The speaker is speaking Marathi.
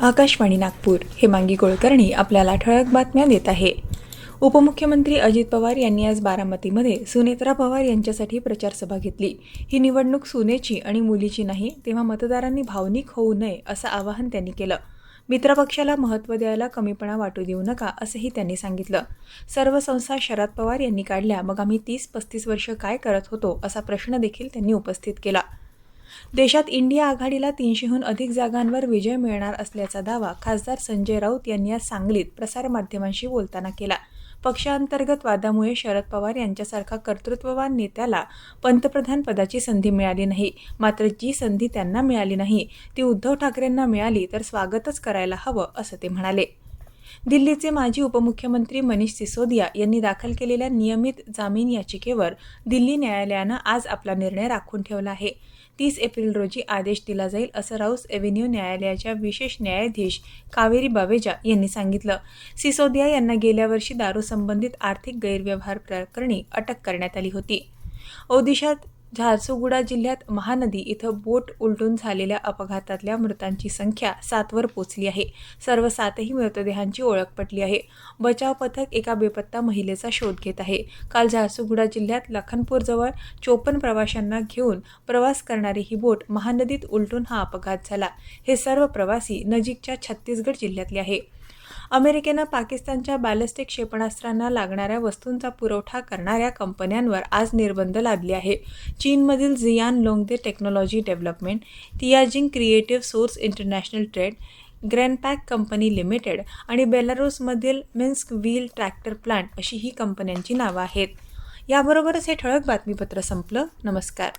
आकाशवाणी नागपूर. हेमांगी कुलकर्णी आपल्याला ठळक बातम्या देत आहे. उपमुख्यमंत्री अजित पवार यांनी आज बारामतीमध्ये सुनेत्रा पवार यांच्यासाठी प्रचार सभा घेतली. ही निवडणूक सुनेची आणि मुलीची नाही तेव्हा मतदारांनी भावनिक होऊ नये असं आवाहन त्यांनी केलं. मित्रपक्षाला महत्त्व द्यायला कमीपणा वाटू देऊ नका असंही त्यांनी सांगितलं. सर्व संस्था शरद पवार यांनी काढल्या मग आम्ही तीस पस्तीस वर्ष काय करत होतो असा प्रश्न देखील त्यांनी उपस्थित केला. देशात इंडिया आघाडीला तीनशेहून अधिक जागांवर विजय मिळणार असल्याचा दावा खासदार संजय राऊत यांनी आज सांगलीत प्रसारमाध्यमांशी बोलताना केला. पक्षांतर्गत वादामुळे शरद पवार यांच्यासारखा कर्तृत्ववान नेत्याला पंतप्रधान पदाची संधी मिळाली नाही. मात्र जी संधी त्यांना मिळाली नाही ती उद्धव ठाकरेंना मिळाली तर स्वागतच करायला हवं असं ते म्हणाले. दिल्लीचे माजी उपमुख्यमंत्री मनीष सिसोदिया यांनी दाखल केलेल्या नियमित जामीन याचिकेवर दिल्ली न्यायालयानं आज आपला निर्णय राखून ठेवला आहे. तीस एप्रिल रोजी आदेश दिला जाईल असं राऊस एव्हेन्यू न्यायालयाच्या विशेष न्यायाधीश कावेरी बावेजा यांनी सांगितलं. सिसोदिया यांना गेल्या वर्षी दारू संबंधित आर्थिक गैरव्यवहार प्रकरणी अटक करण्यात आली होती. ओदिशात झारसुगुडा जिल्ह्यात महानदी इथं बोट उलटून झालेल्या अपघातातल्या मृतांची संख्या सातवर पोचली आहे. सर्व सातही मृतदेहांची ओळख पटली आहे. बचाव पथक एका बेपत्ता महिलेचा शोध घेत आहे. काल झारसुगुडा जिल्ह्यात लखनपूरजवळ चोपन्न प्रवाशांना घेऊन प्रवास करणारी ही बोट महानदीत उलटून हा अपघात झाला. हे सर्व प्रवासी नजीकच्या छत्तीसगड जिल्ह्यातले आहे. अमेरिकेनं पाकिस्तानच्या बॅलिस्टिक क्षेपणास्त्रांना लागणाऱ्या वस्तूंचा पुरवठा करणाऱ्या कंपन्यांवर आज निर्बंध लादले आहे चीनमधील Xi'an Longde technology development Tianjin creative source international trade Granpack company limited आणि बेलारूसमधील मिन्स्क व्हील ट्रॅक्टर प्लांट अशी ही कंपन्यांची नावं आहेत. याबरोबरच हे ठळक बातमीपत्र संपलं. नमस्कार.